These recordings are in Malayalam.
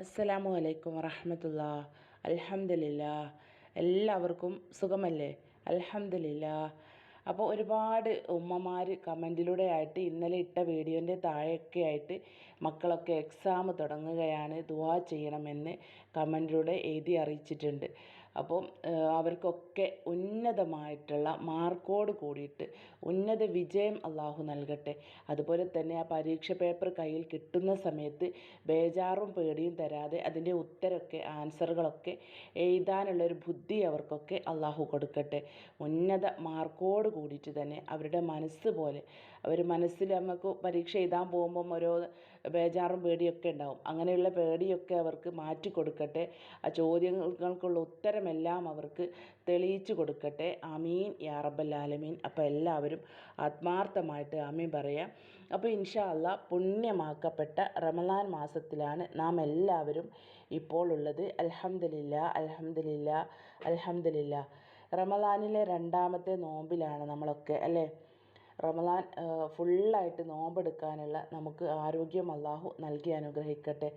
അസ്സലാമു അലൈക്കും വറഹമത്തുള്ള. അലഹമില്ല എല്ലാവർക്കും സുഖമല്ലേ? അലഹമില്ല അപ്പോൾ ഒരുപാട് ഉമ്മമാർ കമന്റിലൂടെ ആയിട്ട് ഇന്നലെ ഇട്ട വീഡിയോന്റെ താഴെയൊക്കെ ആയിട്ട് മക്കളൊക്കെ എക്സാം തുടങ്ങുകയാണ് ദുവാ ചെയ്യണമെന്ന് കമന്റിലൂടെ എഴുതി അറിയിച്ചിട്ടുണ്ട്. അപ്പം അവർക്കൊക്കെ ഉന്നതമായിട്ടുള്ള മാർക്കോട് കൂടിയിട്ട് ഉന്നത വിജയം അള്ളാഹു നൽകട്ടെ. അതുപോലെ തന്നെ ആ പരീക്ഷ പേപ്പർ കയ്യിൽ കിട്ടുന്ന സമയത്ത് ബേജാറും പേടിയും തരാതെ അതിന്റെ ഉത്തരമൊക്കെ ആൻസറുകളൊക്കെ എഴുതാനുള്ളൊരു ബുദ്ധി അവർക്കൊക്കെ അള്ളാഹു കൊടുക്കട്ടെ. ഉന്നത മാർക്കോട് കൂടിയിട്ട് തന്നെ അവരുടെ മനസ്സ് പോലെ അവർ മനസ്സിൽ നമുക്ക് പരീക്ഷ എഴുതാൻ പോകുമ്പം ഓരോ ബേജാറും പേടിയൊക്കെ ഉണ്ടാവും. അങ്ങനെയുള്ള പേടിയൊക്കെ അവർക്ക് മാറ്റി കൊടുക്കട്ടെ ആ ചോദ്യങ്ങൾക്കുള്ള ഉത്തരമെല്ലാം അവർക്ക് തെളിയിച്ചു കൊടുക്കട്ടെ. അമീൻ യാ റബ്ബൽ ആലമീൻ. അപ്പോൾ എല്ലാവരും ആത്മാർത്ഥമായിട്ട് അമീൻ പറയാം. അപ്പോൾ ഇൻഷാ പുണ്യമാക്കപ്പെട്ട റമലാൻ മാസത്തിലാണ് നാം എല്ലാവരും ഇപ്പോൾ ഉള്ളത്. അൽഹംദുലില്ല അൽഹംദുലില്ല അൽഹംദുലില്ല. റമലാനിലെ രണ്ടാമത്തെ നോമ്പിലാണ് നമ്മളൊക്കെ അല്ലേ? റമലാൻ ഫുള്ളായിട്ട് നോമ്പെടുക്കാനുള്ള നമുക്ക് ആരോഗ്യം അള്ളാഹു നൽകി അനുഗ്രഹിക്കട്ടെ.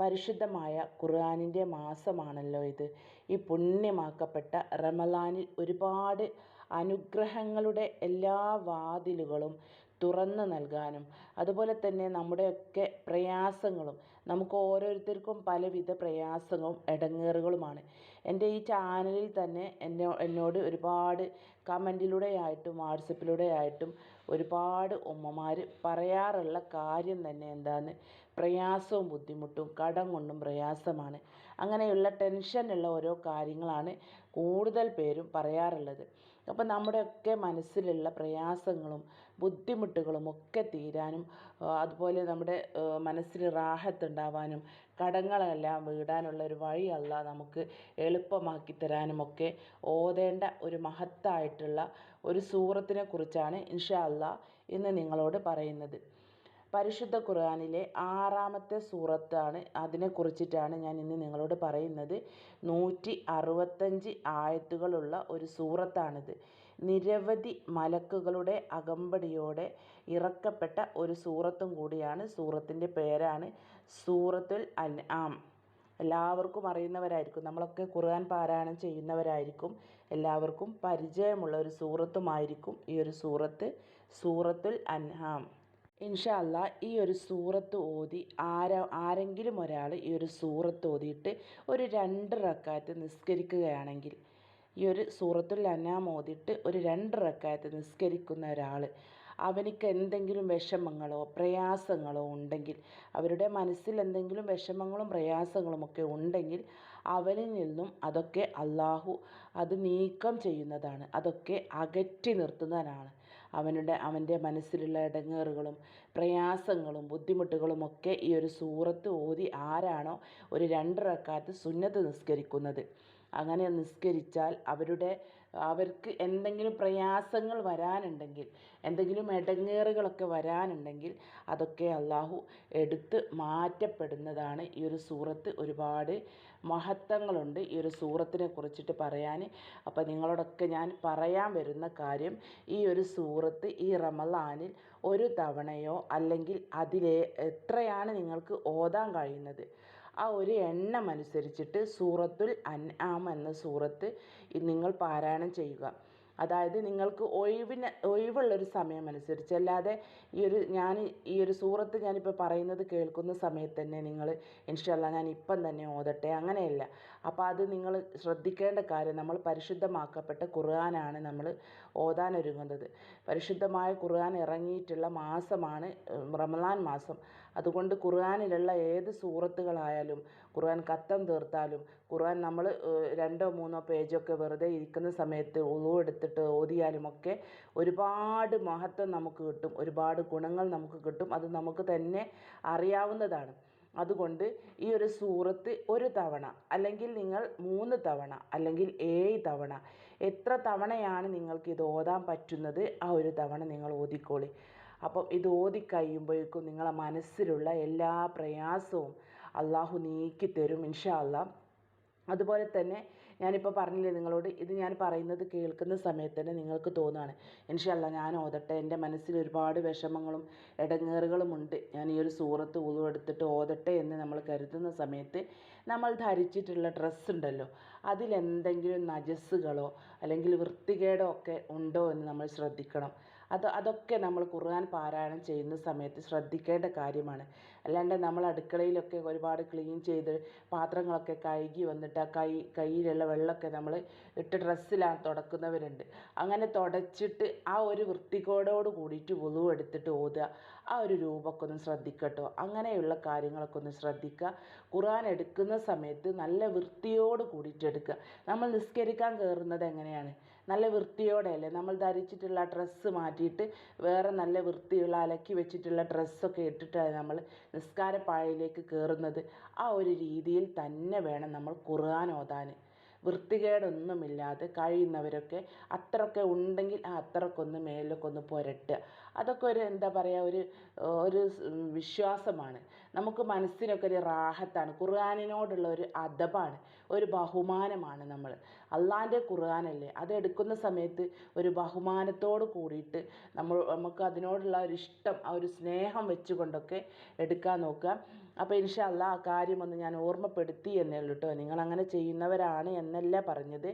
പരിശുദ്ധമായ ഖുർആാനിന്റെ മാസമാണല്ലോ ഇത്. ഈ പുണ്യമാക്കപ്പെട്ട റമദാനിൽ ഒരുപാട് അനുഗ്രഹങ്ങളുടെ എല്ലാ വാതിലുകളും തുറന്നു നൽകാനും അതുപോലെ തന്നെ നമ്മുടെയൊക്കെ പ്രയാസങ്ങളും നമുക്ക് ഓരോരുത്തർക്കും പലവിധ പ്രയാസങ്ങളും ഇടങ്ങേറുകളുമാണ് എന്റെ ഈ ചാനലിൽ തന്നെ എന്നെ എന്നോട് ഒരുപാട് കമന്റിലൂടെയായിട്ടും ആയിട്ടും വാട്സപ്പിലൂടെ ആയിട്ടും ഒരുപാട് ഉമ്മമാർ പറയാറുള്ള കാര്യം തന്നെ എന്താണ് പ്രയാസവും ബുദ്ധിമുട്ടും കടം കൊണ്ടും പ്രയാസമാണ്. അങ്ങനെയുള്ള ടെൻഷനുള്ള ഓരോ കാര്യങ്ങളാണ് കൂടുതൽ പേരും പറയാറുള്ളത്. അപ്പോൾ നമ്മുടെയൊക്കെ മനസ്സിലുള്ള പ്രയാസങ്ങളും ബുദ്ധിമുട്ടുകളും ഒക്കെ തീരാനും അതുപോലെ നമ്മുടെ മനസ്സിൽ റാഹത്തുണ്ടാവാനും കടങ്ങളെല്ലാം വീടാനുള്ള ഒരു വഴി അല്ല നമുക്ക് എളുപ്പമാക്കി തരാനുമൊക്കെ ഓതേണ്ട ഒരു മഹത്തായിട്ടുള്ള ഒരു സൂറത്തിനെ കുറിച്ചാണ് ഇൻഷാ ഇന്ന് നിങ്ങളോട് പറയുന്നത്. പരിശുദ്ധ ഖുർആനിലെ ആറാമത്തെ സൂറത്താണ് അതിനെ കുറിച്ചിട്ടാണ് ഞാൻ ഇന്ന് നിങ്ങളോട് പറയുന്നത്. നൂറ്റി അറുപത്തഞ്ച് ആയത്തുകളുള്ള ഒരു സൂറത്താണിത്. നിരവധി മലക്കുകളുടെ അകമ്പടിയോടെ ഇറക്കപ്പെട്ട ഒരു സൂറത്തും കൂടിയാണ്. സൂറത്തിന്റെ പേരാണ് സൂറത്തുൽ അൻ ആം എല്ലാവർക്കും അറിയുന്നവരായിരിക്കും. നമ്മളൊക്കെ ഖുർആൻ പാരായണം ചെയ്യുന്നവരായിരിക്കും. എല്ലാവർക്കും പരിചയമുള്ള ഒരു സൂറത്തുമായിരിക്കും ഈ ഒരു സൂറത്ത് സൂറത്തുൽ അൻഹാം ഇൻഷാ അല്ലാ ഈ ഒരു സൂറത്ത് ഓതി ആര ആരെങ്കിലും ഒരാൾ ഈ ഒരു സൂറത്ത് ഓതിയിട്ട് ഒരു രണ്ട് റക്കാത്ത് നിസ്കരിക്കുകയാണെങ്കിൽ ഈ ഒരു സൂറത്തുൽ അനാം ഓതിട്ട് ഒരു രണ്ട് റക്കാത്ത് നിസ്കരിക്കുന്ന ഒരാൾ അവനിക്ക് എന്തെങ്കിലും വിഷമങ്ങളോ പ്രയാസങ്ങളോ ഉണ്ടെങ്കിൽ അവരുടെ മനസ്സിൽ എന്തെങ്കിലും വിഷമങ്ങളും പ്രയാസങ്ങളും ഒക്കെ ഉണ്ടെങ്കിൽ അവനിൽ നിന്നും അതൊക്കെ അള്ളാഹു അത് നീക്കം ചെയ്യുന്നതാണ്. അതൊക്കെ അകറ്റി നിർത്തുന്നതാണ്. അവനുടെ അവന്റെ മനസ്സിലുള്ള ഇടങ്ങേറുകളും പ്രയാസങ്ങളും ബുദ്ധിമുട്ടുകളും ഒക്കെ ഈ ഒരു സൂറത്ത് ഓതി ആരാണോ ഒരു രണ്ട് റക്കാത്ത് സുന്നത്ത് നിസ്കരിക്കുന്നത്. അങ്ങനെ നിസ്കരിച്ചാൽ അവരുടെ അവർക്ക് എന്തെങ്കിലും പ്രയാസങ്ങൾ വരാനുണ്ടെങ്കിൽ എന്തെങ്കിലും ഇടങ്ങേറുകളൊക്കെ വരാനുണ്ടെങ്കിൽ അതൊക്കെ അള്ളാഹു എടുത്ത് മാറ്റപ്പെടുന്നതാണ് ഈ ഒരു സൂറത്ത്. ഒരുപാട് മഹത്വങ്ങളുണ്ട് ഈ ഒരു സൂറത്തിനെ കുറിച്ചിട്ട് പറയാൻ. അപ്പോൾ നിങ്ങളോടൊക്കെ ഞാൻ പറയാൻ വരുന്ന കാര്യം ഈ ഒരു സൂറത്ത് ഈ റമലാനിൽ ഒരു തവണയോ അല്ലെങ്കിൽ അതിലെ എത്രയാണ് നിങ്ങൾക്ക് ഓതാൻ കഴിയുന്നത്? ആ ഒരു എണ്ണം അനുസരിച്ചിട്ട് സൂറത്തുൽ അൻആം എന്ന സൂറത്ത് നിങ്ങൾ പാരായണം ചെയ്യുക. അതായത് നിങ്ങൾക്ക് ഒഴിവിന് ഒഴിവുള്ളൊരു സമയം അനുസരിച്ച് അല്ലാതെ ഈ ഒരു ഞാൻ ഈ ഒരു സൂറത്ത് ഞാനിപ്പോൾ പറയുന്നത് കേൾക്കുന്ന സമയത്ത് തന്നെ നിങ്ങൾ ഇൻഷല്ല ഞാൻ ഇപ്പം തന്നെ ഓതട്ടെ അങ്ങനെയല്ല. അപ്പോൾ അത് നിങ്ങൾ ശ്രദ്ധിക്കേണ്ട കാര്യം നമ്മൾ പരിശുദ്ധമാക്കപ്പെട്ട ഖുർആനാണ് നമ്മൾ ഓതാനൊരുങ്ങുന്നത്. പരിശുദ്ധമായ ഖുർആൻ ഇറങ്ങിയിട്ടുള്ള മാസമാണ് റമദാൻ മാസം. അതുകൊണ്ട് ഖുർആനിലുള്ള ഏത് സൂറത്തുകളായാലും ഖുർആൻ കത്തം തീർത്താലും ഖുർആൻ നമ്മൾ രണ്ടോ മൂന്നോ പേജൊക്കെ വെറുതെ ഇരിക്കുന്ന സമയത്ത് ഉളു എടുത്തിട്ട് ഓതിയാലുമൊക്കെ ഒരുപാട് മഹത്വം നമുക്ക് കിട്ടും ഒരുപാട് ഗുണങ്ങൾ നമുക്ക് കിട്ടും അത് നമുക്ക് തന്നെ അറിയാവുന്നതാണ്. അതുകൊണ്ട് ഈ ഒരു സൂറത്ത് ഒരു തവണ അല്ലെങ്കിൽ നിങ്ങൾ മൂന്ന് തവണ അല്ലെങ്കിൽ ഏഴ് തവണ എത്ര തവണയാണ് നിങ്ങൾക്ക് ഇത് ഓതാൻ പറ്റുന്നത്? ആ ഒരു തവണ നിങ്ങൾ ഓതിക്കോളി. അപ്പം ഇത് ഓതി കഴിയുമ്പോഴേക്കും നിങ്ങളെ മനസ്സിലുള്ള എല്ലാ പ്രയാസവും അള്ളാഹു നീക്കി തരും ഇൻഷാ അതുപോലെ തന്നെ ഞാനിപ്പോൾ പറഞ്ഞില്ലേ നിങ്ങളോട് ഇത് ഞാൻ പറയുന്നത് കേൾക്കുന്ന സമയത്ത് തന്നെ നിങ്ങൾക്ക് തോന്നുകയാണ് ഇൻഷല്ല ഞാൻ ഓതട്ടെ എന്റെ മനസ്സിൽ ഒരുപാട് വിഷമങ്ങളും ഇടങ്ങേറുകളും ഉണ്ട്. ഞാൻ ഈ ഒരു സൂറത്ത് ഉളുവെടുത്തിട്ട് ഓതട്ടെ എന്ന് നമ്മൾ കരുതുന്ന സമയത്ത് നമ്മൾ ധരിച്ചിട്ടുള്ള ഡ്രസ്സ് ഉണ്ടല്ലോ അതിലെന്തെങ്കിലും നജസ്സുകളോ അല്ലെങ്കിൽ വൃത്തികേടോ ഒക്കെ ഉണ്ടോ എന്ന് നമ്മൾ ശ്രദ്ധിക്കണം. അത് അതൊക്കെ നമ്മൾ ഖുർആൻ പാരായണം ചെയ്യുന്ന സമയത്ത് ശ്രദ്ധിക്കേണ്ട കാര്യമാണ്. അല്ലാണ്ട് നമ്മൾ അടുക്കളയിലൊക്കെ ഒരുപാട് ക്ലീൻ ചെയ്ത് പാത്രങ്ങളൊക്കെ കഴുകി വന്നിട്ട് ആ കൈ കയ്യിലുള്ള വെള്ളമൊക്കെ നമ്മൾ ഇട്ട് ഡ്രസ്സിലാണ് തുടക്കുന്നവരുണ്ട്. അങ്ങനെ തുടച്ചിട്ട് ആ ഒരു വൃത്തികേടോട് കൂടിയിട്ട് വുളു എടുത്തിട്ട് ഓതുക. ആ ഒരു രൂപമൊക്കെ ഒന്ന് ശ്രദ്ധിക്കട്ടോ. അങ്ങനെയുള്ള കാര്യങ്ങളൊക്കെ ഒന്ന് ശ്രദ്ധിക്കുക. ഖുർആൻ എടുക്കുന്ന സമയത്ത് നല്ല വൃത്തിയോട് കൂടിയിട്ട് എടുക്കുക. നമ്മൾ നിസ്കരിക്കാൻ കയറുന്നത് എങ്ങനെയാണ്? നല്ല വൃത്തിയോടെയല്ലേ? നമ്മൾ ധരിച്ചിട്ടുള്ള ഡ്രസ്സ് മാറ്റിയിട്ട് വേറെ നല്ല വൃത്തിയുള്ള അലക്കി വെച്ചിട്ടുള്ള ഡ്രസ്സൊക്കെ ഇട്ടിട്ടാണ് നമ്മൾ നിസ്കാരപ്പാഴയിലേക്ക് കയറുന്നത് ആ ഒരു രീതിയിൽ തന്നെ വേണം നമ്മൾ ഖുർആൻ ഓതാൻ. വൃത്തികേടൊന്നുമില്ലാതെ കഴിയുന്നവരൊക്കെ അത്രയൊക്കെ ഉണ്ടെങ്കിൽ ആ അത്രക്കൊന്ന് മേലൊക്കെ ഒന്ന് പുരട്ടുക. അതൊക്കെ ഒരു എന്താ പറയുക ഒരു ഒരു വിശ്വാസമാണ്. നമുക്ക് മനസ്സിനൊക്കെ ഒരു റാഹത്താണ്. ഖുർആനിനോടുള്ള ഒരു അദബാണ് ഒരു ബഹുമാനമാണ് നമ്മൾ. അള്ളാന്റെ ഖുർആാനല്ലേ? അത് എടുക്കുന്ന സമയത്ത് ഒരു ബഹുമാനത്തോട് കൂടിയിട്ട് നമ്മൾ നമുക്ക് അതിനോടുള്ള ഒരു ഇഷ്ടം ആ ഒരു സ്നേഹം വെച്ചുകൊണ്ടൊക്കെ എടുക്കാൻ നോക്കുക. അപ്പോൾ ഇൻഷാ അല്ലാ ആ കാര്യമൊന്ന് ഞാൻ ഓർമ്മപ്പെടുത്തി എന്നേ ഉള്ളൂ കേട്ടോ. നിങ്ങൾ അങ്ങനെ ചെയ്യുന്നവരാണ് എന്നല്ല പറഞ്ഞത്.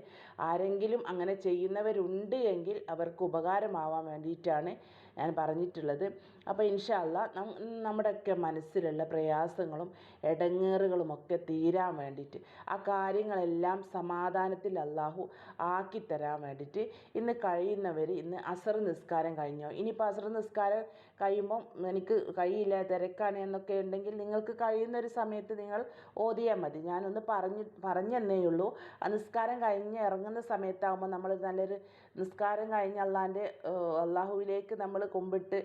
ആരെങ്കിലും അങ്ങനെ ചെയ്യുന്നവരുണ്ട് എങ്കിൽ അവർക്ക് ഉപകാരമാവാൻ വേണ്ടിയിട്ടാണ് ഞാൻ പറഞ്ഞിട്ടുള്ളത്. അപ്പോൾ ഇൻഷാ അല്ലാ നമ്മുടെയൊക്കെ മനസ്സിലുള്ള പ്രയാസങ്ങളും ഇടങ്ങേറുകളുമൊക്കെ തീരാൻ വേണ്ടിയിട്ട് ആ കാര്യങ്ങളെല്ലാം സമാധാനത്തിൽ അള്ളാഹു ആക്കിത്തരാൻ വേണ്ടിയിട്ട് ഇന്ന് കഴിയുന്നവർ ഇന്ന് അസർ നിസ്കാരം കഴിഞ്ഞോ? ഇനിയിപ്പോൾ അസർ നിസ്കാരം കഴിയുമ്പം എനിക്ക് കഴിയില്ല തിരക്കാണ് എന്നൊക്കെ ഉണ്ടെങ്കിൽ നിങ്ങൾക്ക് കഴിയുന്ന ഒരു സമയത്ത് നിങ്ങൾ ഓതിയാൽ മതി. ഞാനൊന്ന് പറഞ്ഞു പറഞ്ഞെന്നേ ഉള്ളൂ. ആ നിസ്കാരം കഴിഞ്ഞ് ഇറങ്ങുന്ന സമയത്താകുമ്പോൾ നമ്മൾ നല്ലൊരു നിസ്കാരം കഴിഞ്ഞ് അള്ളാന്റെ അള്ളാഹുവിലേക്ക് നമ്മൾ കുമ്പിട്ട്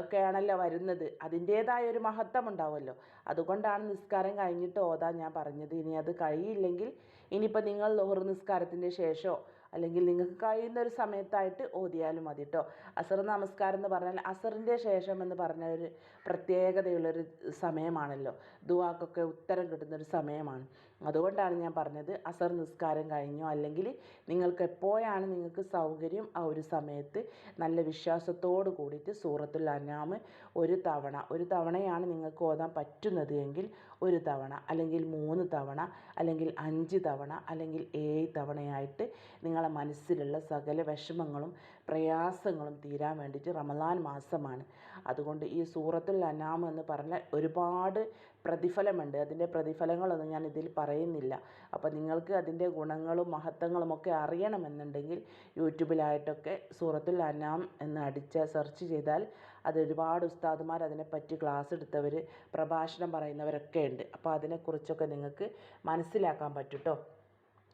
ഒക്കെയാണല്ലോ വരുന്നത്. അതിന്റേതായ ഒരു മഹത്വം ഉണ്ടാവുമല്ലോ. അതുകൊണ്ടാണ് നിസ്കാരം കഴിഞ്ഞിട്ട് ഓതാൻ ഞാൻ പറഞ്ഞത്. ഇനി അത് കഴിയില്ലെങ്കിൽ ഇനിയിപ്പോൾ നിങ്ങൾ ലോഹർ നിസ്കാരത്തിന്റെ ശേഷമോ അല്ലെങ്കിൽ നിങ്ങൾക്ക് കഴിയുന്ന ഒരു സമയത്തായിട്ട് ഓതിയാലും മതി കേട്ടോ അസർ നമസ്കാരം എന്ന് പറഞ്ഞാൽ അസറിന്റെ ശേഷം എന്ന് പറഞ്ഞ ഒരു പ്രത്യേകതയുള്ളൊരു സമയമാണല്ലോ. ദുവാക്കൊക്കെ ഉത്തരം കിട്ടുന്നൊരു സമയമാണ്. അതുകൊണ്ടാണ് ഞാൻ പറഞ്ഞത് അസർ നിസ്കാരം കഴിഞ്ഞോ അല്ലെങ്കിൽ നിങ്ങൾക്ക് എപ്പോഴാണ് നിങ്ങൾക്ക് സൗകര്യം ആ ഒരു സമയത്ത് നല്ല വിശ്വാസത്തോട് കൂടിയിട്ട് സൂറത്തുൽ അനാമ് ഒരു തവണ ഒരു തവണയാണ് നിങ്ങൾക്ക് ഓതാൻ പറ്റുന്നത് എങ്കിൽ ഒരു തവണ അല്ലെങ്കിൽ മൂന്ന് തവണ അല്ലെങ്കിൽ അഞ്ച് തവണ അല്ലെങ്കിൽ ഏഴ് തവണയായിട്ട് നിങ്ങളെ മനസ്സിലുള്ള സകല വിഷമങ്ങളും പ്രയാസങ്ങളും തീരാൻ വേണ്ടിയിട്ട് റമദാൻ മാസമാണ്. അതുകൊണ്ട് ഈ സൂറത്തുൽ അനാം എന്ന് പറഞ്ഞാൽ ഒരുപാട് പ്രതിഫലമുണ്ട്. അതിന്റെ പ്രതിഫലങ്ങളൊന്നും ഞാൻ ഇതിൽ പറയുന്നില്ല. അപ്പോൾ നിങ്ങൾക്ക് അതിന്റെ ഗുണങ്ങളും മഹത്വങ്ങളും ഒക്കെ അറിയണമെന്നുണ്ടെങ്കിൽ യൂട്യൂബിലായിട്ടൊക്കെ സൂറത്തുൽ അനാം എന്ന് അടിച്ച് സെർച്ച് ചെയ്താൽ അത് ഒരുപാട് ഉസ്താദുമാർ അതിനെപ്പറ്റി ക്ലാസ് എടുത്തവർ പ്രഭാഷണം പറയുന്നവരൊക്കെ ഉണ്ട്. അപ്പോൾ അതിനെക്കുറിച്ചൊക്കെ നിങ്ങൾക്ക് മനസ്സിലാക്കാൻ പറ്റും കേട്ടോ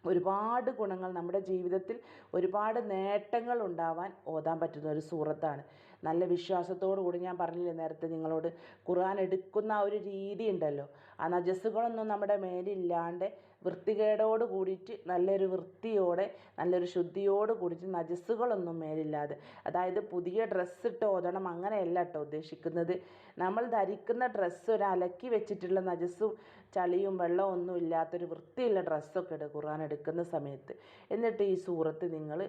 ഒരുപാട് ഗുണങ്ങൾ നമ്മുടെ ജീവിതത്തിൽ ഒരുപാട് നേട്ടങ്ങൾ ഉണ്ടാവാൻ ഓതാൻ പറ്റുന്ന ഒരു സൂറത്താണ്. നല്ല വിശ്വാസത്തോടു കൂടി ഞാൻ പറഞ്ഞില്ലേ നേരത്തെ നിങ്ങളോട് ഖുർആൻ എടുക്കുന്ന ആ ഒരു രീതി ഉണ്ടല്ലോ. ആ നജസ്സുകളൊന്നും നമ്മുടെ മേലില്ലാണ്ട് വൃത്തികേടോട് കൂടിയിട്ട് നല്ലൊരു വൃത്തിയോടെ നല്ലൊരു ശുദ്ധിയോട് കൂടിയിട്ട് നജസ്സുകളൊന്നും മേലില്ലാതെ. അതായത് പുതിയ ഡ്രസ്സ് ഇട്ട് ഓതണം അങ്ങനെയല്ല കേട്ടോ ഉദ്ദേശിക്കുന്നത്. നമ്മൾ ധരിക്കുന്ന ഡ്രസ്സ് ഒരു അലക്കി വെച്ചിട്ടുള്ള നജസ്സും ചളിയും വെള്ളവും ഒന്നും ഇല്ലാത്തൊരു വൃത്തിയുള്ള ഡ്രസ്സൊക്കെ ഇടുക ഖുർആൻ എടുക്കുന്ന സമയത്ത്. എന്നിട്ട് ഈ സൂറത്ത് നിങ്ങൾ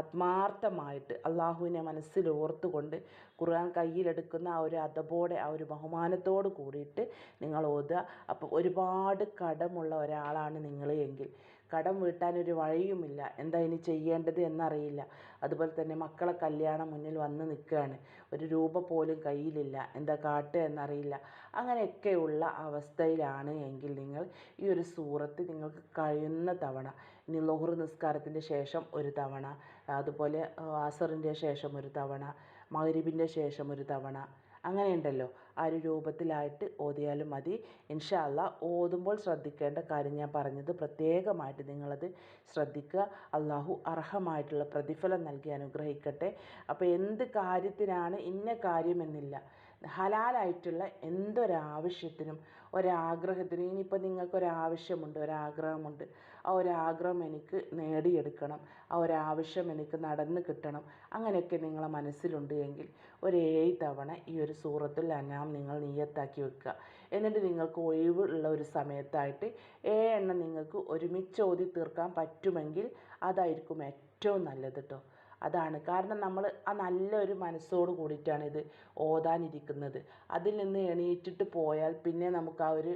ആത്മാർത്ഥമായിട്ട് അള്ളാഹുവിനെ മനസ്സിൽ ഓർത്തുകൊണ്ട് ഖുർആൻ കയ്യിലെടുക്കുന്ന ആ ഒരു അതബോടെ ആ ഒരു ബഹുമാനത്തോട് കൂടിയിട്ട് നിങ്ങൾ ഓതുക. അപ്പോൾ ഒരുപാട് കടമുള്ള ഒരാളാണ് നിങ്ങൾ എങ്കിൽ. കടം വീട്ടാനൊരു വഴിയുമില്ല. എന്താ ഇനി ചെയ്യേണ്ടത് എന്നറിയില്ല. അതുപോലെ തന്നെ മക്കളെ കല്യാണം മുന്നിൽ വന്ന് നിൽക്കുകയാണ്. ഒരു രൂപ പോലും കയ്യിലില്ല. എന്താ കാട്ടുക എന്നറിയില്ല. അങ്ങനെയൊക്കെയുള്ള അവസ്ഥയിലാണ് എങ്കിൽ നിങ്ങൾ ഈ ഒരു സൂറത്ത് നിങ്ങൾക്ക് കഴിയുന്ന തവണ ഇനി ലോഹർ നിസ്കാരത്തിന്റെ ശേഷം ഒരു തവണ അതുപോലെ ആസറിന്റെ ശേഷം ഒരു തവണ മഗ്‌രിബിന്റെ ശേഷം ഒരു തവണ അങ്ങനെയുണ്ടല്ലോ. ആ ഒരു രൂപത്തിലായിട്ട് ഓതിയാലും മതി. ഇൻഷാല്ല ഓതുമ്പോൾ ശ്രദ്ധിക്കേണ്ട കാര്യം ഞാൻ പറഞ്ഞത് പ്രത്യേകമായിട്ട് നിങ്ങളത് ശ്രദ്ധിക്കുക. അള്ളാഹു അർഹമായിട്ടുള്ള പ്രതിഫലം നൽകി അനുഗ്രഹിക്കട്ടെ. അപ്പോൾ എന്ത് കാര്യത്തിനാണ് ഇന്ന കാര്യമെന്നില്ല ഹലാലായിട്ടുള്ള എന്തൊരാവശ്യത്തിനും ഒരാഗ്രഹത്തിനും ഇനിയിപ്പോൾ നിങ്ങൾക്കൊരാവശ്യമുണ്ട് ഒരാഗ്രഹമുണ്ട്. ആ ഒരാഗ്രഹം എനിക്ക് നേടിയെടുക്കണം. ആ ഒരാവശ്യം എനിക്ക് നടന്നു കിട്ടണം. അങ്ങനെയൊക്കെ നിങ്ങളെ മനസ്സിലുണ്ട് എങ്കിൽ ഒരു ഏഴ് തവണ ഈ ഒരു സൂറത്തുൽ അനാം നിങ്ങൾ നീയത്താക്കി വെക്കുക. എന്നിട്ട് നിങ്ങൾക്ക് ഒഴിവുള്ള ഒരു സമയത്തായിട്ട് ഏ എണ്ണം നിങ്ങൾക്ക് ഒരുമിച്ച് ഓതി തീർക്കാൻ പറ്റുമെങ്കിൽ അതായിരിക്കും ഏറ്റവും നല്ലത് കേട്ടോ അതാണ്. കാരണം നമ്മൾ ആ നല്ലൊരു മനസ്സോട് കൂടിയിട്ടാണ് ഇത് ഓതാനിരിക്കുന്നത്. അതിൽ നിന്ന് എണീറ്റിട്ട് പോയാൽ പിന്നെ നമുക്ക് ആ ഒരു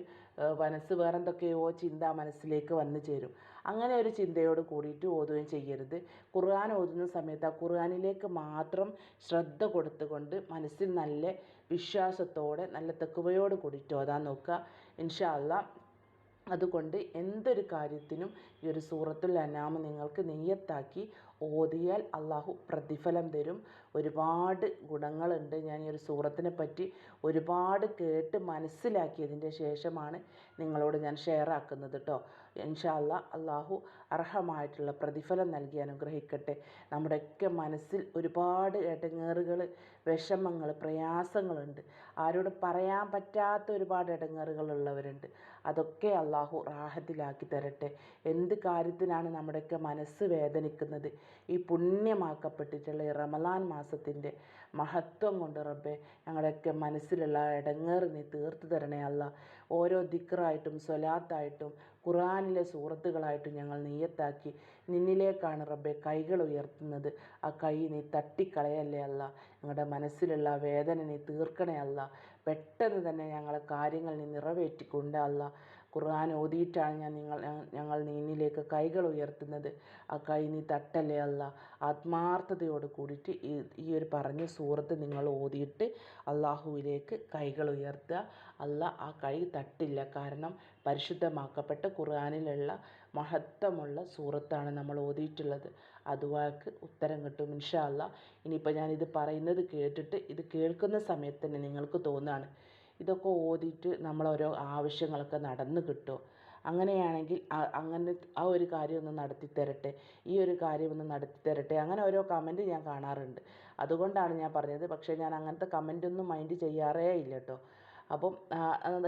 മനസ്സ് വേറെ എന്തൊക്കെയോ ചിന്ത മനസ്സിലേക്ക് വന്നു ചേരും. അങ്ങനെ ഒരു ചിന്തയോട് കൂടിയിട്ട് ഓതുകയും ചെയ്യരുത്. ഖുർആൻ ഓതുന്ന സമയത്ത് ആ ഖുർആനിലേക്ക് മാത്രം ശ്രദ്ധ കൊടുത്തുകൊണ്ട് മനസ്സിൽ നല്ല വിശ്വാസത്തോടെ നല്ല തെക്കുവയോട് കൂടിയിട്ട് ഓതാൻ നോക്കുക. ഇൻഷാ അതുകൊണ്ട് എന്തൊരു കാര്യത്തിനും ഈ ഒരു സൂറത്തുൽ അനാമ് നിങ്ങൾക്ക് നെയ്യത്താക്കി ഓതിയാൽ അള്ളാഹു പ്രതിഫലം തരും. ഒരുപാട് ഗുണങ്ങളുണ്ട്. ഞാൻ ഈ ഒരു സൂറത്തിനെ പറ്റി ഒരുപാട് കേട്ട് മനസ്സിലാക്കിയതിന്റെ ശേഷമാണ് നിങ്ങളോട് ഞാൻ ഷെയർ ആക്കുന്നത് കേട്ടോ ഇൻഷാ അല്ലാ അള്ളാഹു അർഹമായിട്ടുള്ള പ്രതിഫലം നൽകി അനുഗ്രഹിക്കട്ടെ. നമ്മുടെയൊക്കെ മനസ്സിൽ ഒരുപാട് ഇടങ്ങേറുകൾ വിഷമങ്ങൾ പ്രയാസങ്ങളുണ്ട്. ആരോട് പറയാൻ പറ്റാത്ത ഒരുപാട് ഇടങ്ങേറുകളുള്ളവരുണ്ട് അതൊക്കെ അള്ളാഹു റാഹത്തിലാക്കി തരട്ടെ. എന്ത് കാര്യത്തിനാണ് നമ്മുടെയൊക്കെ മനസ്സ് വേദനിക്കുന്നത്? ഈ പുണ്യമാക്കപ്പെട്ടിട്ടുള്ള ഈ റമലാൻ മാസത്തിന്റെ മഹത്വം കൊണ്ട് റബ്ബെ ഞങ്ങളുടെയൊക്കെ മനസ്സിലുള്ള ഇടങ്ങേറിനെ തീർത്തു തരണേ അല്ല. ഓരോ ദിക്റായിട്ടും സ്വലാത്തായിട്ടും ഖുറാനിലെ സൂറത്തുകളായിട്ട് ഞങ്ങൾ നീയത്താക്കി നിന്നിലേക്കാണ് റബ്ബെ കൈകൾ ഉയർത്തുന്നത്. ആ കൈ നീ തട്ടിക്കളയല്ലേ അല്ല? ഞങ്ങളുടെ മനസ്സിലുള്ള വേദന നീ തീർക്കണേ അല്ല? പെട്ടെന്ന് തന്നെ ഞങ്ങളെ കാര്യങ്ങൾ നീ നിറവേറ്റിക്കൊണ്ട് അല്ല? ഖുർആൻ ഓതിയിട്ടാണ് ഞാൻ നിങ്ങൾ ഞങ്ങൾ നിന്നിലേക്ക് കൈകൾ ഉയർത്തുന്നത്. ആ കൈ നീ തട്ടല്ലേ അല്ല? ആത്മാർത്ഥതയോട് കൂടിയിട്ട് ഈ ഈ ഒരു പറഞ്ഞ സൂറത്ത് നിങ്ങൾ ഓതിയിട്ട് അള്ളാഹുവിലേക്ക് കൈകൾ ഉയർത്തുക. അല്ല ആ കൈ തട്ടില്ല. കാരണം പരിശുദ്ധമാക്കപ്പെട്ട ഖുർആാനിലുള്ള മഹത്വമുള്ള സൂറത്താണ് നമ്മൾ ഓതിയിട്ടുള്ളത്. അതുവാക്ക് ഉത്തരം കിട്ടും ഇൻഷാ അല്ല. ഇനിയിപ്പോൾ ഞാനിത് പറയുന്നത് കേട്ടിട്ട് ഇത് കേൾക്കുന്ന സമയത്ത് തന്നെ നിങ്ങൾക്ക് തോന്നുകയാണ് ഇതൊക്കെ ഓതിയിട്ട് ഓരോ ആവശ്യങ്ങളൊക്കെ നടന്ന് കിട്ടും. അങ്ങനെയാണെങ്കിൽ അങ്ങനെ ആ ഒരു കാര്യം ഒന്ന് നടത്തി തരട്ടെ ഈ ഒരു കാര്യം ഒന്ന് നടത്തി തരട്ടെ അങ്ങനെ ഓരോ കമന്റ് ഞാൻ കാണാറുണ്ട്. അതുകൊണ്ടാണ് ഞാൻ പറഞ്ഞത്. പക്ഷേ ഞാൻ അങ്ങനത്തെ കമന്റൊന്നും മൈൻഡ് ചെയ്യാറേ ഇല്ല കേട്ടോ അപ്പം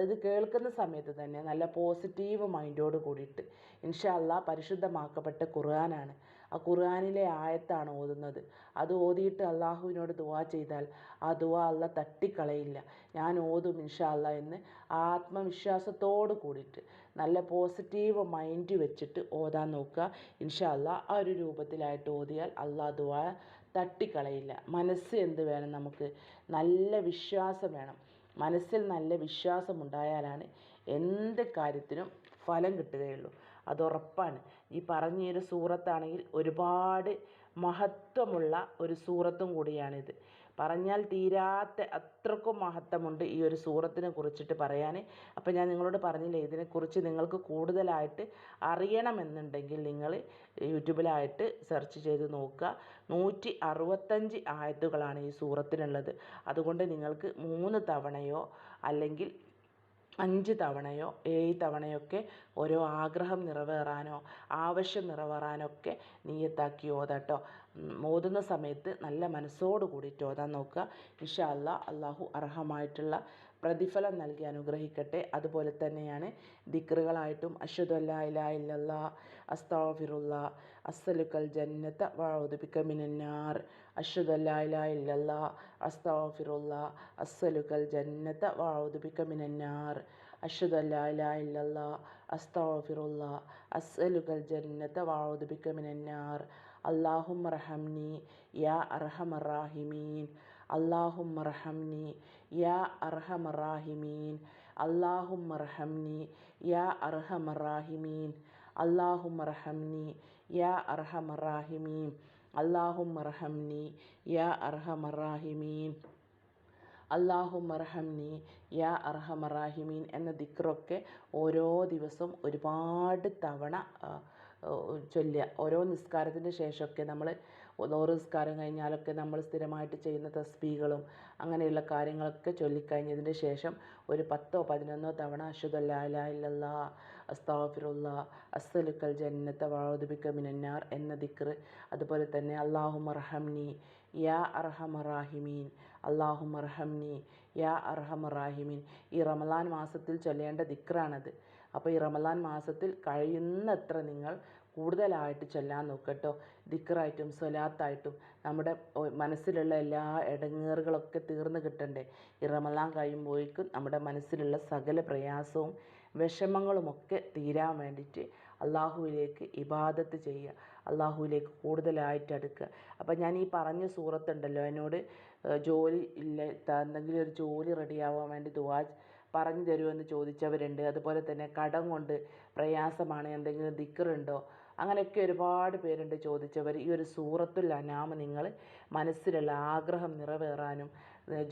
ഇത് കേൾക്കുന്ന സമയത്ത് തന്നെ നല്ല പോസിറ്റീവ് മൈൻഡോട് കൂടിയിട്ട് ഇൻഷാ അല്ലാ പരിശുദ്ധമാക്കപ്പെട്ട ഖുർആനാണ്. ആ ഖുർആനിലെ ആയത്താണ് ഓതുന്നത്. അത് ഓതിയിട്ട് അള്ളാഹുവിനോട് ദുവാ ചെയ്താൽ ആ ദുവാ അല്ല തട്ടിക്കളയില്ല. ഞാൻ ഓതും ഇൻഷാ അല്ല എന്ന് ആത്മവിശ്വാസത്തോട് കൂടിയിട്ട് നല്ല പോസിറ്റീവ് മൈൻഡ് വെച്ചിട്ട് ഓതാൻ നോക്കുക. ഇൻഷാ അല്ല ആ ഒരു രൂപത്തിലായിട്ട് ഓതിയാൽ അള്ളാഹ് ദുവാ തട്ടിക്കളയില്ല. മനസ്സ് എന്ത് വേണം നമുക്ക്? നല്ല വിശ്വാസം വേണം. മനസ്സിൽ നല്ല വിശ്വാസമുണ്ടായാലാണ് എന്ത് കാര്യത്തിനും ഫലം കിട്ടുകയുള്ളൂ. അത് ഉറപ്പാണ്. ഈ പറഞ്ഞ ഒരു സൂറത്താണെങ്കിൽ ഒരുപാട് മഹത്വമുള്ള ഒരു സൂറത്തും കൂടിയാണിത്. പറഞ്ഞാൽ തീരാത്ത അത്രക്കും മഹത്വമുണ്ട് ഈ ഒരു സൂറത്തിനെ കുറിച്ചിട്ട് പറയാൻ. അപ്പോൾ ഞാൻ നിങ്ങളോട് പറഞ്ഞില്ലേ ഇതിനെക്കുറിച്ച് നിങ്ങൾക്ക് കൂടുതലായിട്ട് അറിയണമെന്നുണ്ടെങ്കിൽ നിങ്ങൾ യൂട്യൂബിലായിട്ട് സെർച്ച് ചെയ്ത് നോക്കുക. നൂറ്റി അറുപത്തഞ്ച് ആയത്തുകളാണ് ഈ സൂറത്തിനുള്ളത്. അതുകൊണ്ട് നിങ്ങൾക്ക് മൂന്ന് തവണയോ അല്ലെങ്കിൽ അഞ്ച് തവണയോ ഏഴ് തവണയൊക്കെ ഓരോ ആഗ്രഹം നിറവേറാനോ ആവശ്യം നിറവേറാനൊക്കെ നീയത്താക്കി ഓതാട്ടോ. ഓതുന്ന സമയത്ത് നല്ല മനസ്സോട് കൂടിയിട്ട് ഓതാൻ നോക്കുക. ഇൻഷാ അല്ലാ അള്ളാഹു അർഹമായിട്ടുള്ള പ്രതിഫലം നൽകി അനുഗ്രഹിക്കട്ടെ. അതുപോലെ തന്നെയാണ് ദിക്റുകളായിട്ടും അഷുദല്ലാ ഇലാ ഇല്ലല്ലാ അസ്താഫിറുല്ല അസ്സലുക്കൽ ജന്നത്ത വഴുതുബിക്ക മിനന്നാർ അഷുദല്ലാ ഇലാ ഇല്ലല്ലാ അസ്താഫിറുല്ല അസ്സലുക്കൽ ജന്നത്ത വഴുതുബിക്ക മിനന്നാർ അഷുദല്ലാ ഇലാ ഇല്ലല്ലാ അസ്താഫിറുല്ല അസ്സലുക്കൽ ജന്നത്ത ബിക മിനന്നാർ. അള്ളാഹും റഹംനി യാ അർഹമറാഹിമീൻ അള്ളാഹും റഹംനി യാ അർഹമറാഹിമീൻ. അള്ളാഹും അർഹംനി യാ അർഹമറാഹിമീൻ. അള്ളാഹും അർഹംനി യാ അർഹമറാഹിമീൻ. അള്ളാഹും അർഹംനി യാ അർഹമറാഹിമീൻ. അള്ളാഹും അർഹംനി യാ അർഹമറാഹിമീൻ എന്ന ദിക്റൊക്കെ ഓരോ ദിവസവും ഒരുപാട് തവണ ചൊല്ലുക. ഓരോ നിസ്കാരത്തിന് ശേഷമൊക്കെ നമ്മൾ ഓരോ നിസ്കാരം കഴിഞ്ഞാലൊക്കെ നമ്മൾ സ്ഥിരമായിട്ട് ചെയ്യുന്ന തസ്ബീകളും അങ്ങനെയുള്ള കാര്യങ്ങളൊക്കെ ചൊല്ലിക്കഴിഞ്ഞതിന് ശേഷം ഒരു പത്തോ പതിനൊന്നോ തവണ അഷ്ഹദു അസ്താഫിറുല്ല അസ്സലുക്കൽ ജന്നത വഅഊദു മിനന്നാർ എന്ന ദിക്ർ. അതുപോലെ തന്നെ അല്ലാഹുമ്മ റഹംനി യാ അർഹമറാഹിമീൻ അള്ളാഹുമ റഹംനി യാ അർഹമറാഹിമീൻ ഈ റമലാൻ മാസത്തിൽ ചൊല്ലേണ്ട ദിക്റാണത്. അപ്പോൾ ഈ റമളാൻ മാസത്തിൽ കഴിയുന്നത്ര നിങ്ങൾ കൂടുതലായിട്ട് ചൊല്ലാൻ നോക്കട്ടോ. ദിക്കറായിട്ടും സ്വലാത്തായിട്ടും നമ്മുടെ മനസ്സിലുള്ള എല്ലാ ഇടങ്ങേറുകളൊക്കെ തീർന്നു കിട്ടണ്ടേ. ഈ റമദാൻ കഴിയുമ്പോഴേക്കും നമ്മുടെ മനസ്സിലുള്ള സകല പ്രയാസവും വിഷമങ്ങളുമൊക്കെ തീരാൻ വേണ്ടിയിട്ട് അള്ളാഹുവിലേക്ക് ഇബാദത്ത് ചെയ്യുക. അള്ളാഹുവിലേക്ക് കൂടുതലായിട്ട് അടുക്കുക. അപ്പം ഞാൻ ഈ പറഞ്ഞ സൂറത്തുണ്ടല്ലോ എന്നോട് ജോലി ഇല്ല എന്തെങ്കിലും ഒരു ജോലി റെഡിയാവാൻ വേണ്ടി ദുവാ പറഞ്ഞു തരുമെന്ന് ചോദിച്ചവരുണ്ട്. അതുപോലെ തന്നെ കടം കൊണ്ട് പ്രയാസമാണ് എന്തെങ്കിലും ദിക്കറുണ്ടോ? അങ്ങനെയൊക്കെ ഒരുപാട് പേരുണ്ട് ചോദിച്ചവർ ഈ ഒരു സൂറത്തുൽ അനാമ നിങ്ങൾ മനസ്സിലുള്ള ആഗ്രഹം നിറവേറാനും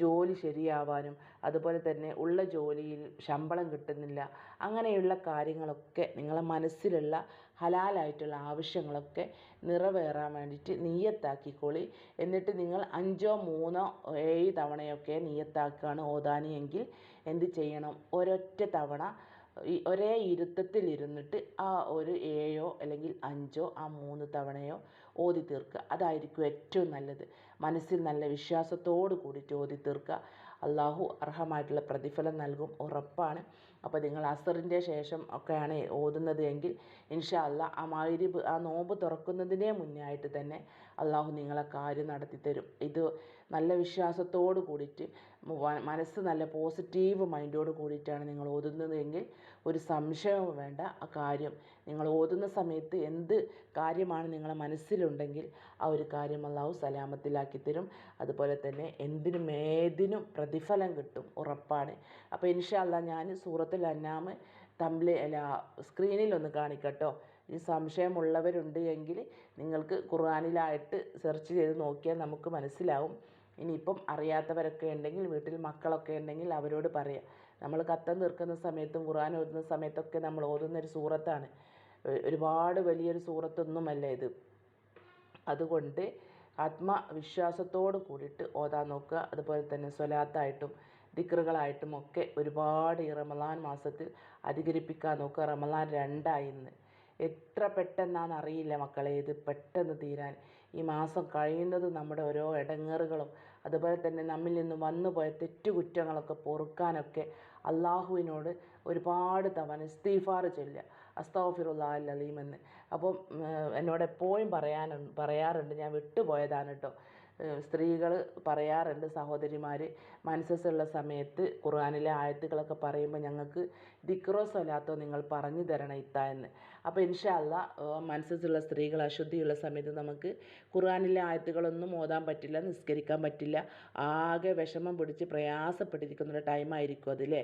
ജോലി ശരിയാവാനും അതുപോലെ തന്നെ ഉള്ള ജോലിയിൽ ശമ്പളം കിട്ടുന്നില്ല അങ്ങനെയുള്ള കാര്യങ്ങളൊക്കെ നിങ്ങളെ മനസ്സിലുള്ള ഹലാലായിട്ടുള്ള ആവശ്യങ്ങളൊക്കെ നിറവേറാൻ വേണ്ടിയിട്ട് നീയത്താക്കിക്കോളി. എന്നിട്ട് നിങ്ങൾ അഞ്ചോ മൂന്നോ ഏഴ് തവണയൊക്കെ നീയത്താക്കുകയാണ് ഓതാനിയെങ്കിൽ എന്ത് ചെയ്യണം? ഒരൊറ്റ തവണ ഒരേ ഇരുത്തത്തിലിരുന്നിട്ട് ആ ഒരു ഏഴോ അല്ലെങ്കിൽ അഞ്ചോ ആ മൂന്ന് തവണയോ ഓതി തീർക്കുക. അതായിരിക്കും ഏറ്റവും നല്ലത്. മനസ്സിൽ നല്ല വിശ്വാസത്തോട് കൂടിയിട്ട് ഓതി തീർക്കുക. അള്ളാഹു അർഹമായിട്ടുള്ള പ്രതിഫലം നൽകും ഉറപ്പാണ്. അപ്പോൾ നിങ്ങൾ അസറിന്റെ ശേഷം ഒക്കെയാണ് ഓതുന്നത് എങ്കിൽ ഇൻഷാ അല്ല ആ മഗ്രിബ് ആ നോമ്പ് തുറക്കുന്നതിനെ മുന്നേ ആയിട്ട് തന്നെ അള്ളാഹു നിങ്ങളെ കാര്യം നടത്തി തരും ഇത് നല്ല വിശ്വാസത്തോട് കൂടിയിട്ട് മനസ്സ് നല്ല പോസിറ്റീവ് മൈൻഡോട് കൂടിയിട്ടാണ് നിങ്ങൾ ഓതുന്നത് എങ്കിൽ ഒരു സംശയവും വേണ്ട. ആ കാര്യം നിങ്ങൾ ഓതുന്ന സമയത്ത് എന്ത് കാര്യമാണ് നിങ്ങളെ മനസ്സിലുണ്ടെങ്കിൽ ആ ഒരു കാര്യം അള്ളാഹു സലാമത്തിലാക്കി തരും അതുപോലെ തന്നെ എന്തിനും ഏതിനും പ്രതിഫലം കിട്ടും ഉറപ്പാണ്. അപ്പോൾ ഇൻഷാല്ല ഞാൻ സൂറത്തുൽ അന്നാമ് തമ്പിൽ അല്ല സ്ക്രീനിലൊന്ന് കാണിക്കട്ടോ. ഈ സംശയമുള്ളവരുണ്ട് എങ്കിൽ നിങ്ങൾക്ക് ഖുർആാനിലായിട്ട് സെർച്ച് ചെയ്ത് നോക്കിയാൽ നമുക്ക് മനസ്സിലാവും. ഇനിയിപ്പം അറിയാത്തവരൊക്കെ ഉണ്ടെങ്കിൽ വീട്ടിൽ മക്കളൊക്കെ ഉണ്ടെങ്കിൽ അവരോട് പറയാം. നമ്മൾ കത്തം തീർക്കുന്ന സമയത്തും ഖുർആൻ ഓതുന്ന സമയത്തൊക്കെ നമ്മൾ ഓതുന്ന ഒരു സൂറത്താണ് ഒരുപാട് വലിയൊരു സൂറത്തൊന്നുമല്ല ഇത്. അതുകൊണ്ട് ആത്മവിശ്വാസത്തോട് കൂടിയിട്ട് ഓതാൻ നോക്കുക. അതുപോലെ തന്നെ സ്വലാത്തായിട്ടും ദിക്റുകളായിട്ടും ഒക്കെ ഒരുപാട് ഈ റമദാൻ മാസത്തിൽ അധികരിപ്പിക്കാൻ നോക്കുക. റമദാൻ രണ്ടായി ഇന്ന്. എത്ര പെട്ടെന്നാണെന്ന് അറിയില്ല മക്കളെ ഇത് പെട്ടെന്ന് തീരാൻ. ഈ മാസം കഴിയുന്നത് നമ്മുടെ ഓരോ ഇടങ്ങേറുകളും അതുപോലെ തന്നെ നമ്മിൽ നിന്ന് വന്നുപോയ തെറ്റുകുറ്റങ്ങളൊക്കെ പൊറുക്കാനൊക്കെ അള്ളാഹുവിനോട് ഒരുപാട് തവണ ഇസ്തീഫാർ ചൊല്ലുക. അലീം അലീമെന്ന് അപ്പം എന്നോട് എപ്പോഴും പറയാനുണ്ട് പറയാറുണ്ട് ഞാൻ വിട്ടുപോയതാണ് കേട്ടോ സ്ത്രീകൾ പറയാറുണ്ട് സഹോദരിമാർ മനസ്സസ്സുള്ള സമയത്ത് ഖുർആാനിലെ ആയത്തുകളൊക്കെ പറയുമ്പോൾ ഞങ്ങൾക്ക് ദിക്റോ സ്വലാത്തോ നിങ്ങൾ പറഞ്ഞു തരണം ഇത്ത എന്ന്. അപ്പോൾ ഇൻഷല്ല മനസ്സസ്സുള്ള സ്ത്രീകൾ അശുദ്ധിയുള്ള സമയത്ത് നമുക്ക് ഖുർആാനിലെ ആയത്തുകളൊന്നും ഓതാൻ പറ്റില്ല നിസ്കരിക്കാൻ പറ്റില്ല. ആകെ വിഷമം പിടിച്ച് പ്രയാസപ്പെട്ടിരിക്കുന്ന ഒരു ടൈമായിരിക്കും അതിലേ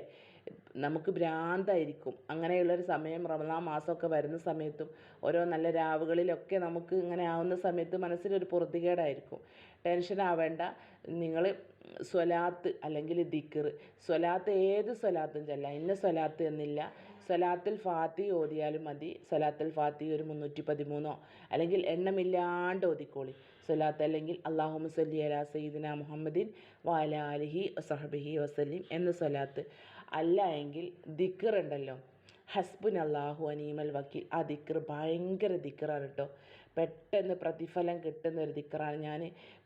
നമുക്ക് ഭ്രാന്തായിരിക്കും. അങ്ങനെയുള്ളൊരു സമയം റമദാൻ മാസമൊക്കെ വരുന്ന സമയത്തും ഓരോ നല്ല രാവുകളിലൊക്കെ നമുക്ക് ഇങ്ങനെ ആവുന്ന സമയത്ത് മനസ്സിലൊരു പൊറുതികേടായിരിക്കും ടെൻഷൻ ആവേണ്ട നിങ്ങൾ സ്വലാത്ത് അല്ലെങ്കിൽ ദിക്കർ സ്വലാത്ത് ഏത് സ്വലാത്തും ചെല്ലാം. ഇന്ന സ്വലാത്ത് എന്നില്ല. സ്വലാത്തിൽ ഫാത്തി ഓതിയാലും മതി. സ്വലാത്തിൽ ഫാത്തി ഒരു മുന്നൂറ്റി പതിമൂന്നോ അല്ലെങ്കിൽ എണ്ണമില്ലാണ്ട് ഓതിക്കോളി. സ്വലാത്ത് അല്ലെങ്കിൽ അള്ളാഹു മുസല്ലി അല സയ്യിദിന മുഹമ്മദിൻ വാല അലിഹി വസഹബിഹി വസല്ലിം എന്ന സ്വലാത്ത്. അല്ല എങ്കിൽ ദിക്കർ ഉണ്ടല്ലോ. ഹസ്ബുൻ അള്ളാഹു അനീമൽ വക്കീൽ. ആ ദിക്കർ ഭയങ്കര ദിക്കറാണ് കേട്ടോ. പെട്ടെന്ന് പ്രതിഫലം കിട്ടുന്ന ഒരു ദിക്റാണ് ഞാൻ.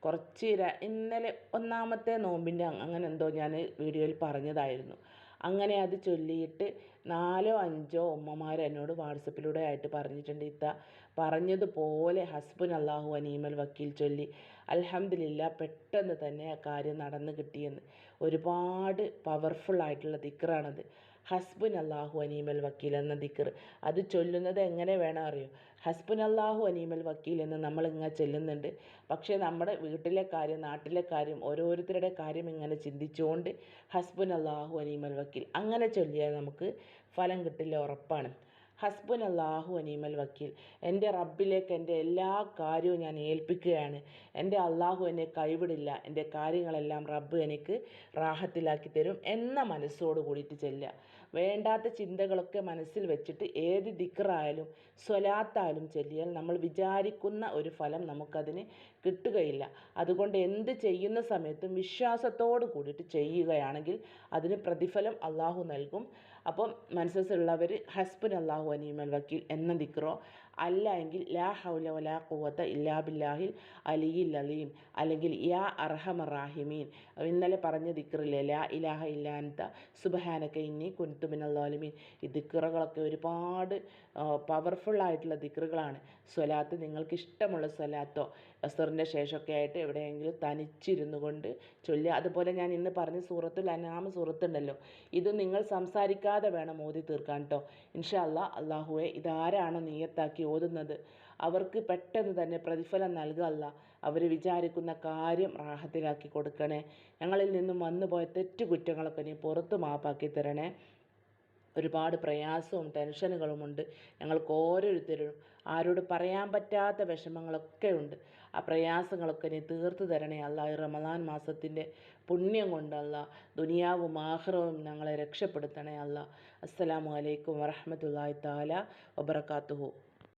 കുറച്ച് ഇന്നലെ ഒന്നാമത്തെ നോമ്പിന്റെ അങ്ങനെ എന്തോ ഞാൻ വീഡിയോയിൽ പറഞ്ഞതായിരുന്നു. അങ്ങനെ അത് ചൊല്ലിയിട്ട് നാലോ അഞ്ചോ ഉമ്മമാർ എന്നോട് വാട്സപ്പിലൂടെ ആയിട്ട് പറഞ്ഞിട്ടുണ്ട്. ഇത്ത പറഞ്ഞതുപോലെ ഹസ്ബുൻ അള്ളാഹു അനീമൽ വക്കീൽ ചൊല്ലി അൽഹംദുലില്ല പെട്ടെന്ന് തന്നെ ആ കാര്യം നടന്നു കിട്ടിയെന്ന്. ഒരുപാട് പവർഫുൾ ആയിട്ടുള്ള ദിക്റാണത്. ഹസ്ബുൻ അള്ളാഹു അനീമൽ വക്കീൽ എന്ന ദിക്ർ. അത് ചൊല്ലുന്നത് എങ്ങനെ വേണം അറിയോ? ഹസ്ബുൻ അള്ളാഹു അനീമൽ വക്കീൽ എന്ന് നമ്മൾ ഇങ്ങനെ ചെല്ലുന്നുണ്ട്. പക്ഷേ നമ്മുടെ വീട്ടിലെ കാര്യം നാട്ടിലെ കാര്യം ഓരോരുത്തരുടെ കാര്യം ഇങ്ങനെ ചിന്തിച്ചുകൊണ്ട് ഹസ്ബുൻ അള്ളാഹു അനീമൽ വക്കീൽ. അങ്ങനെ ചൊല്ലിയാൽ നമുക്ക് ഫലം കിട്ടില്ല ഉറപ്പാണ്. ഹസ്ബുൻ അള്ളാഹു അനീമൽ വക്കീൽ. എന്റെ റബ്ബിലേക്ക് എന്റെ എല്ലാ കാര്യവും ഞാൻ ഏൽപ്പിക്കുകയാണ്. എന്റെ അള്ളാഹു എന്നെ കൈവിടില്ല. എന്റെ കാര്യങ്ങളെല്ലാം റബ്ബ് എനിക്ക് റാഹത്തിലാക്കി തരും എന്ന മനസ്സോട് കൂടിയിട്ട് ചെല്ലുക. വേണ്ടാത്ത ചിന്തകളൊക്കെ മനസ്സിൽ വെച്ചിട്ട് ഏത് ദിക്റായാലും സ്വലാത്തായാലും ചെല്ലിയാൽ നമ്മൾ വിചാരിക്കുന്ന ഒരു ഫലം നമുക്കതിന് കിട്ടുകയില്ല. അതുകൊണ്ട് എന്ത് ചെയ്യുന്ന സമയത്തും വിശ്വാസത്തോട് കൂടിയിട്ട് ചെയ്യുകയാണെങ്കിൽ അതിന് പ്രതിഫലം അള്ളാഹു നൽകും. അപ്പം മനസ്സുള്ളവർ ഹസ്ബൻ അള്ളാഹു അനീമൽ വക്കീൽ എന്ന ദിക്റോ അല്ല എങ്കിൽ ലാ ഹൗല വലാ ഖുവത ഇല്ലാ ബില്ലാഹിൽ അലിയിൽ അലീം അല്ലെങ്കിൽ യാ അർഹമറാഹിമീൻ ഇന്നലെ പറഞ്ഞ ദിക്റില്ലേ ലാ ഇലാഹ ഇല്ലാനത്ത സുബഹാനക്ക ഇന്നി കുൻതുമിനല്ലാലിമീൻ ഈ ദിക്റുകളൊക്കെ ഒരുപാട് പവർഫുൾ ആയിട്ടുള്ള ദിക്റുകളാണ്. സ്വലാത്ത് നിങ്ങൾക്ക് ഇഷ്ടമുള്ള സ്വലാത്തോ അസറിന്റെ ശേഷമൊക്കെ ആയിട്ട് എവിടെയെങ്കിലും തനിച്ചിരുന്നു കൊണ്ട് ചൊല്ലുക അതുപോലെ ഞാൻ ഇന്ന് പറഞ്ഞ സൂറത്തുൽ അനാമ സൂറത്തുണ്ടല്ലോ. ഇത് നിങ്ങൾ സംസാരിക്കാതെ വേണം ഓതി തീർക്കാൻ കേട്ടോ ഇൻഷല്ല അള്ളാഹുവെ ഇതാരാണ് നീയത്താക്കി ഓതുന്നത്? അവർക്ക് പെട്ടെന്ന് തന്നെ പ്രതിഫലം നൽകുകയല്ല അവർ വിചാരിക്കുന്ന കാര്യം റാഹത്തിലാക്കി കൊടുക്കണേ. ഞങ്ങളിൽ നിന്നും വന്നുപോയ തെറ്റുകുറ്റങ്ങളൊക്കെ നീ പുറത്ത് മാപ്പാക്കി തരണേ. ഒരുപാട് പ്രയാസവും ടെൻഷനുകളുമുണ്ട്. ഞങ്ങൾക്ക് ഓരോരുത്തരും ആരോട് പറയാൻ പറ്റാത്ത വിഷമങ്ങളൊക്കെ ഉണ്ട്. ആ പ്രയാസങ്ങളൊക്കെ നീ തീർത്തു തരണേ അല്ല. ഈ റമദാൻ മാസത്തിന്റെ പുണ്യം കൊണ്ടല്ല ദുനിയാവും ആഹ്റവും ഞങ്ങളെ രക്ഷപ്പെടുത്തണേ അല്ല. അസ്സലാമു അലൈക്കും വറഹ്‌മത്തുള്ളാഹി താല വബർക്കാത്തുഹു